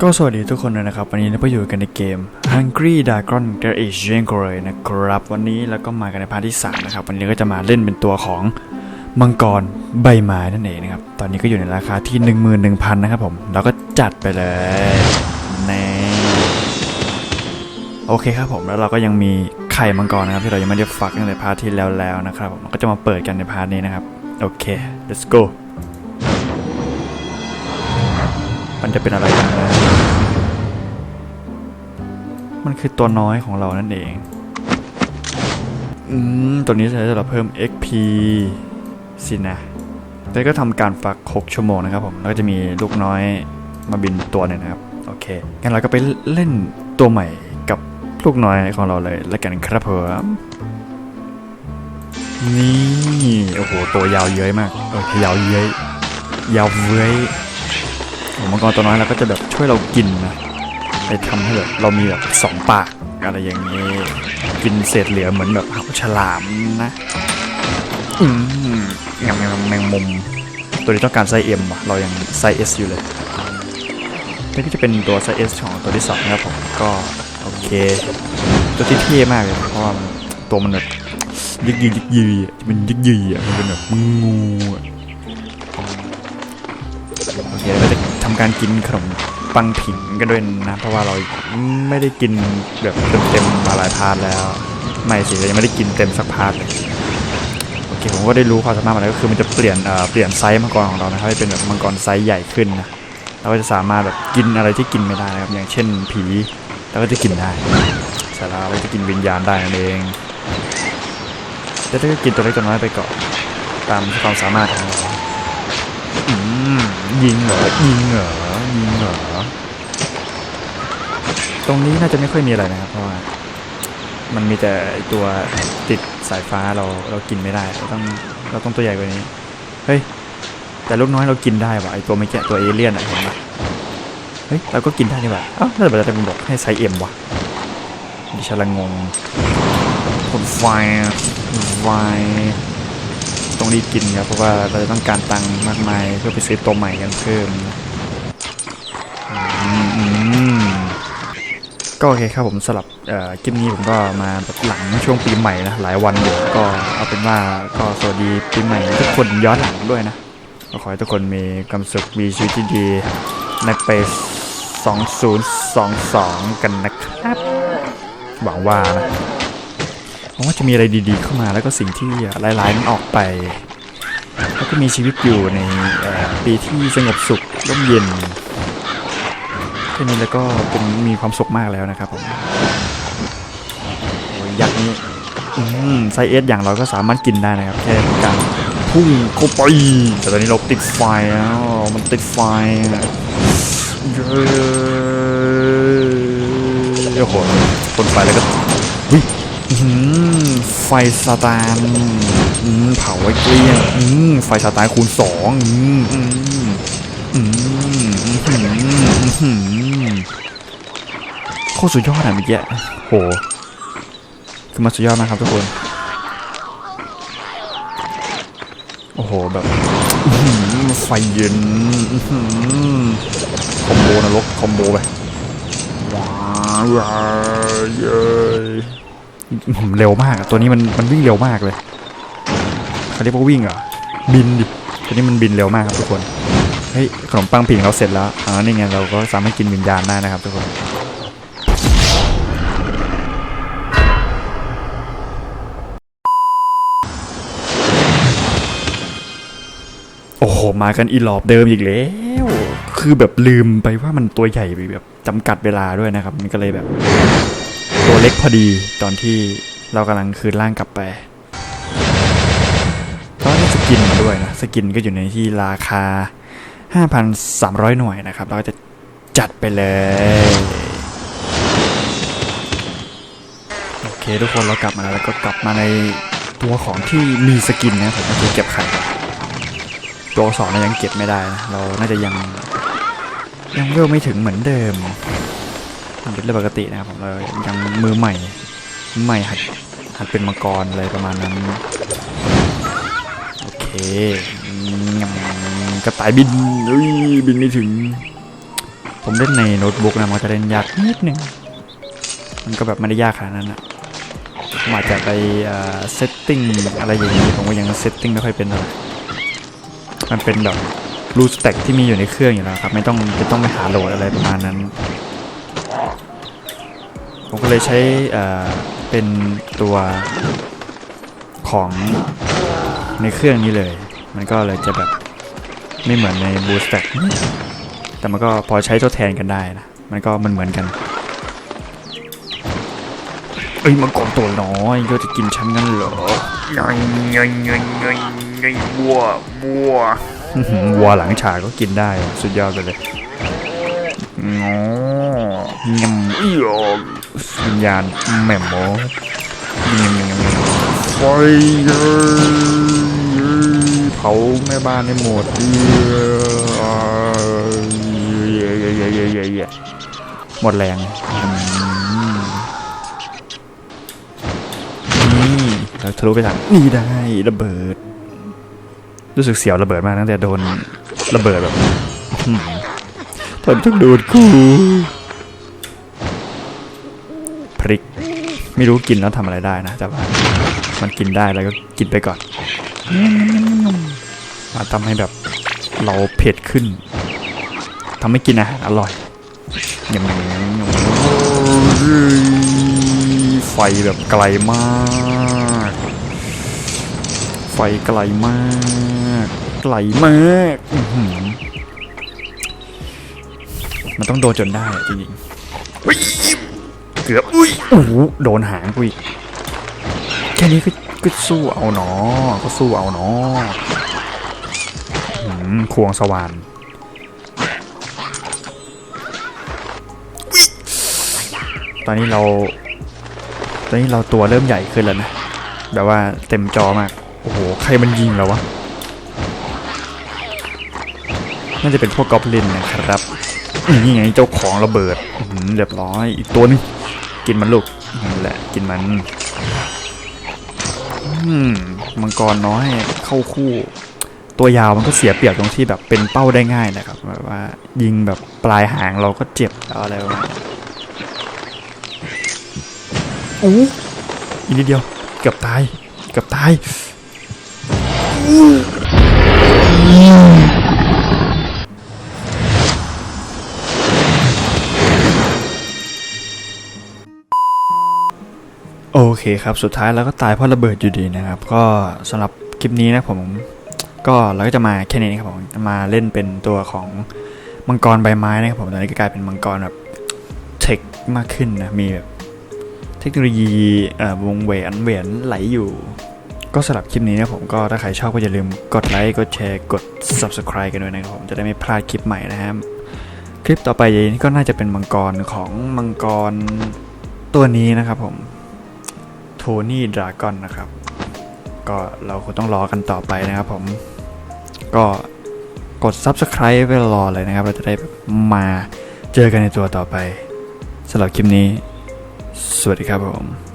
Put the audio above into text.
ก็สวัสดีทุกคนเลยนะครับ วันนี้เราก็อยู่กันในเกม Hungry Dragon There is g e n g r e นะครับ วันนี้เราก็มากันในพาร์ทที่ 3 นะครับ วันนี้ก็จะมาเล่นเป็นตัวของมังกรใบไม้นั่นเองนะครับ ตอนนี้ก็อยู่ในราคาที่ 11,000 นะครับผม เราก็จัดไปเลยแน่โอเคครับผมแล้วเราก็ยังมีไข่มังกรนะครับที่เรายังไม่ได้ฟักในพาร์ทที่แล้วแล้วนะครับผมก็จะมาเปิดกันในพาร์ทนี้นะครับ โอเค let's go มันจะเป็นอะไรกันนะมันคือตัวน้อยของเรานั่นเอง อืม ตัวนี้ใช้สำหรับเพิ่ม XP สินะแล้วก็ทำการฟัก 6 ชั่วโมงนะครับผม แล้วก็จะมีลูกน้อยมาบินตัวหนึ่งนะครับ โอเค งั้นเราก็ไปเล่นตัวใหม่กับลูกน้อยของเราเลยแล้วกันครับผมนี่ โอ้โห ตัวยาวเย้ยมาก โอเค ยาวเย้ยยาวเว้ย มมังกรตัวน้อยเราก็จะแบบช่วยเรากินนะไปทำให้แบบเรามีแบบสองปากอะไรอย่างนี้กินเศษเหลือเหมือนแบบหาฉลามนะอืมงามงมแมงมุม ตัวนี้ต้องการไซส์ M ว่ะเรายังไซส์ S อยู่เลยนี่ก็จะเป็นตัวไซส์ S ของตัวที่สองนะครับผมก็โอเค ตัวที่เท่มากเลยเพราะว่าตัวมันแบบยึกยืยึกยืมันยึกยือะมันเป็นแบบงูอะโอเคเราจะ ทำการกินขนมปังผิงกันด้วยนะ เพราะว่าเราไม่ได้กินแบบเต็มๆมาหลายพาร์ทแล้ว ไม่สิยังไม่ได้กินเต็มสักพาร์ทเลยโอเคผมก็ได้รู้ความสามารถมาแล้วก็คือมันจะเปลี่ยนเอ่อเปลี่ยนไซส์มังกรของเรานะครับให้เป็นแบบมังกรไซส์ใหญ่ขึ้นนะเราก็จะสามารถแบบกินอะไรที่กินไม่ได้นะครับอย่างเช่นผีเราก็จะกินได้ใช่แล้วเราจะกินวิญญาณได้นั่นเองแต่ถ้าก็กินตัวเล็กตัวน้อยไปก่อนตามความสามารถของเรา ยิงเหรอยิงเหรอยิงเหรอตรงนี้น่าจะไม่ค่อยมีอะไรนะครับ เพราะว่ามันมีแต่ตัวติดสายฟ้าเราเรากินไม่ได้เราต้องเราต้องตัวใหญ่กว่านี้เฮ้ยแต่ลูกน้อยเรากินได้ว่ะไอตัวไม่แกะตัวเอเลี่ยนอะเห็นไหมเฮ้ยเราก็กินได้นี่ว่าเอ้าแล้วแต่จะเป็นบอกให้ไซส์เอ็มว่ะดิฉันละงงผมไฟไฟ ต้องรีบกินครับเพราะว่าเราจะต้องการตังค์มากมายเพื่อไปซื้อตัวใหม่กันเพิ่มก็โอเคครับผมสลับคลิปนี้ผมก็มาแบบหลังช่วงปีใหม่นะหลายวันอยู่ก็เอาเป็นว่าก็สวัสดีปีใหม่ทุกคนย้อนหลังด้วยนะก็ขอให้ทุกคนมีความสุขมีชีวิตที่ดีในปี2022 กันนะครับหวังว่านะ งว่าจะมีอะไรดีๆเข้ามาแล้วก็สิ่งที่ร้ายๆนั้นออกไปแล้วก็มีชีวิตอยู่ในปีที่สงบสุขร่มเย็นแค่นี้แล้วก็เป็นมีความสุขมากแล้วนะครับผมยักษ์นี้ไซเอสอย่างเราก็สามารถกินได้นะครับ แค่การพุ่งเข้าไปแต่ตอนนี้เราติดไฟแล้วมันติดไฟเย้โอ้โหคนไฟแล้วก็ ไฟสตาร์เผาไว้เกลี้ยงไฟสตาร์คูณสองโคตรสุดยอดอะเมื่อกี้โหคือมันสุดยอดมากครับทุกคน โอ้โหแบบไฟเย็นคอมโบนรกคอมโบไปว้าวเย้ เร็วมากอะตัวนี้มันมันวิ่งเร็วมากเลยเขาเรียกว่าวิ่งเหรอบินดิตัวนี้มันบินเร็วมากครับทุกคนเฮ้ยขนมปังผิงเราเสร็จแล้วอ๋อนี่ไงเราก็สามารถกินวิญญาณได้นะครับทุกคนโอ้โหมากันอีหลอบเดิมอีกแล้วคือแบบลืมไปว่ามันตัวใหญ่แบบจำกัดเวลาด้วยนะครับ มันก็เลยแบบ เล็กพอดีตอนที่เรากำลังคืนร่างกลับไปก็ได้สกินมาด้วยนะ สกินก็อยู่ในที่ราคา 5,300 หน่วยนะครับ เราก็จะจัดไปเลย โอเคทุกคนเรากลับมาแล้วแล้วก็กลับมาในตัวของที่มีสกินนะผมก็คือเก็บไข่ตัวสองเรายังเก็บไม่ได้นะ เราน่าจะยังยังเวลไม่ถึงเหมือนเดิม มันเป็นเรื่องปกตินะครับผมเรายังมือใหม่ใหม่หัดหัดเป็นมังกรอะไรประมาณนั้นโอเคกระต่ายบินเฮ้ยบินไม่ถึง ผมเล่นในโน้ตบุ๊กนะมันจะเล่นยากนิดนึงมันก็แบบไม่ได้ยากขนาดนั้นนะมาจจะไปเซตติ้งอะไรอย่างนี้ผมก็ยังเซตติ้งไม่ค่อยเป็นเท่าไหร่มันเป็นแบบรูสแต็กที่มีอยู่ในเครื่องอยู่แล้วครับ ไม่ต้องไม่ต้องไปหาโหลดอะไรประมาณนั้น ผมก็เลยใช้เป็นตัวของในเครื่องนี้เลย มันก็เลยจะแบบไม่เหมือนในบูสแต็กแต่มันก็พอใช้ทดแทนกันได้นะ มันก็มันเหมือนกัน เอ้ยมังกรตัวน้อยก็จะกินฉันงั้นเหรอง่อยง่อยง่อยง่อยง่อยวัววัววัวหลังฉากก็กินได้สุดยอดไปเลยงองำอีหยอ วิญญาณแหม่มโมยำยำยำยำไฟเอ้ยเผาแม่บ้านให้หมดเย้เย้เย้เย้เย้เย้หมดแรงนี่เราทะลุไปทางนี่ได้ระเบิด รู้สึกเสียวระเบิดมากตั้งแต่โดนระเบิดแบบอื้อหือทนต้องโดนกูพริก ไม่รู้กินแล้วทำอะไรได้นะแต่ว่ามันกินได้แล้วก็กินไปก่อนมาทำให้แบบเราเผ็ดขึ้นทำให้กินอาหารอร่อยยำยำยำยำไฟแบบไกลมาก ไฟไกลมาก ไกลมากมันต้องโดนจนได้จริงๆ เกือบอุ้ยโอ้โหโดนหางกูอีกแค่นี้ก็ก็สู้เอาหนอก็สู้เอาหนอหืมควงสว่านตอนนี้เรา ตอนนี้เราตัวเริ่มใหญ่ขึ้นแล้วนะ แบบว่าเต็มจอมาก โอ้โห ใครมันยิงเราวะ น่าจะเป็นพวกกอบลินนะครับ นี่ไงเจ้าของระเบิดอื้อหือเรียบร้อย อีกตัวนึง กินมันลูกนั่นแหละกินมันมังกรน้อยเข้าคู่ ตัวยาวมันก็เสียเปรียบตรงที่แบบเป็นเป้าได้ง่ายนะครับแบบว่ายิงแบบปลายหางเราก็เจ็บแล้วอะไรวะอู้อีกนิดเดียว เกือบตาย เกือบตาย โอเคครับ สุดท้ายเราก็ตายเพราะระเบิดอยู่ดีนะครับ ก็สำหรับคลิปนี้นะผมก็เราก็จะมาแค่นี้นะครับผมมาเล่นเป็นตัวของมังกรใบไม้นะครับผมตอนนี้ก็กลายเป็นมังกรแบบเทคมากขึ้นนะมีแบบเทคโนโลยีวงแหวนแหวนไหลอยู่ ก็สำหรับคลิปนี้นะผมก็ถ้าใครชอบก็อย่าลืมกดไลค์กดแชร์กด subscribe กันด้วยนะครับผมจะได้ไม่พลาดคลิปใหม่นะครับคลิปต่อไปก็น่าจะเป็นมังกรของมังกรตัวนี้นะครับผม โทนี่ดราก้อนนะครับ ก็เราคงต้องรอกันต่อไปนะครับผม ก็กด Subscribe ไว้รอเลยนะครับ เราจะได้มาเจอกันในตัวต่อไปสำหรับคลิปนี้ สวัสดีครับผม